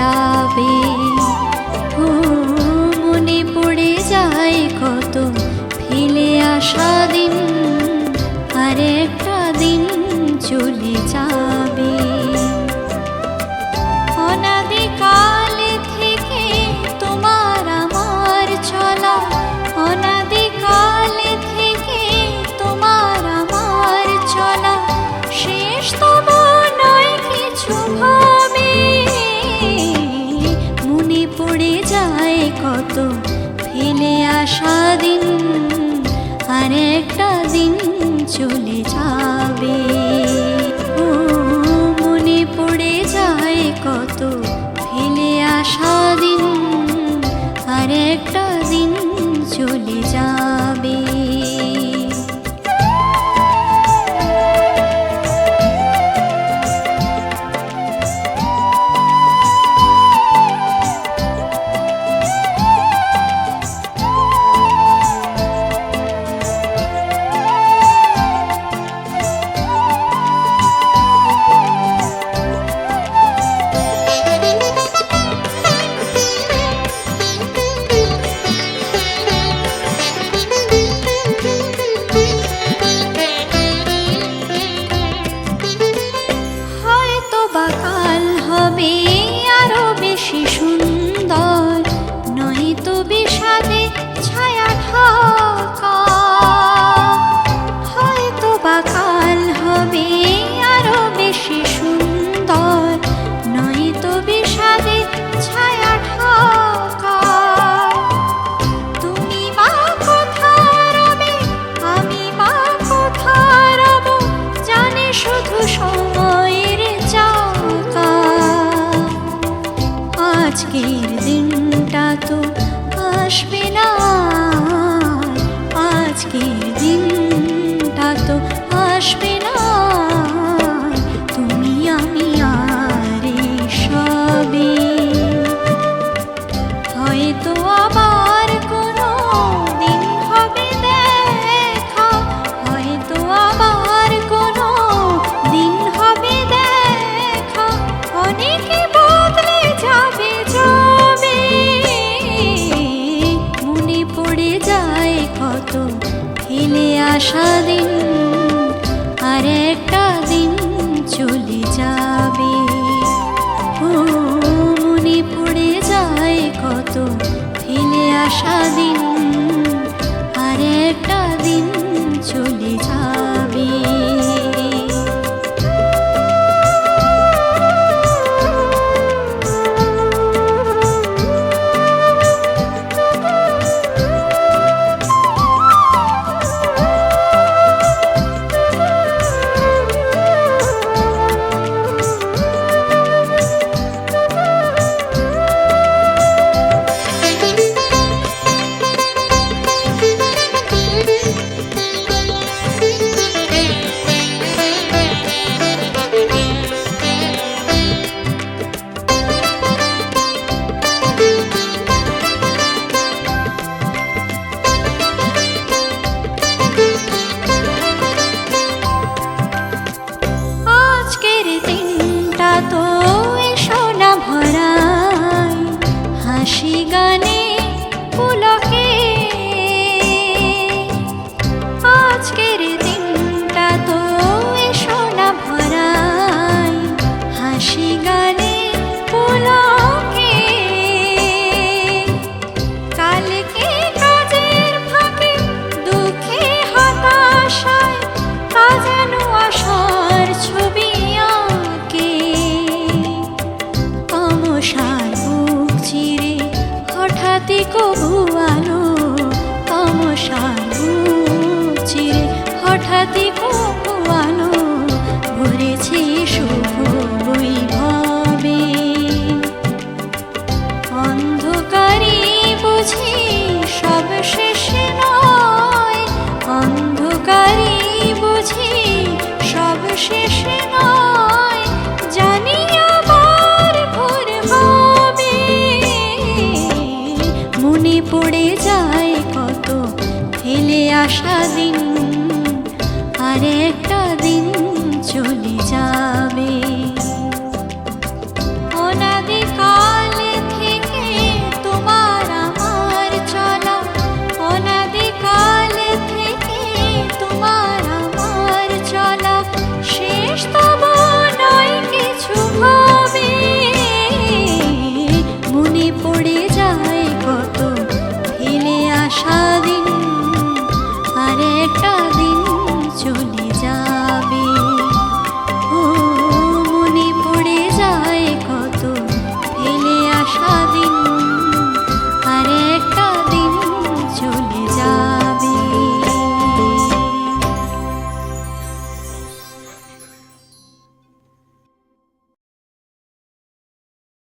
যাবে। মনে পড়ে যায় কত ফেলে আসা দিন আর একটা দিন চলে যায়। সাদিন আর একটা দিন চলে যায় আজকের দিনটা তো আসবে না। আজকের দিন সারাদিন আর একটা দিন চলে যায় செய்தேன் ধুয়ানো তমসানো চিরে হঠাৎই কোয়ানো ভরেছে শুভ বৈভবে। অন্ধকারে বুঝি সব শেষে নয়। অন্ধকারে বুঝি সব শেষে নয়।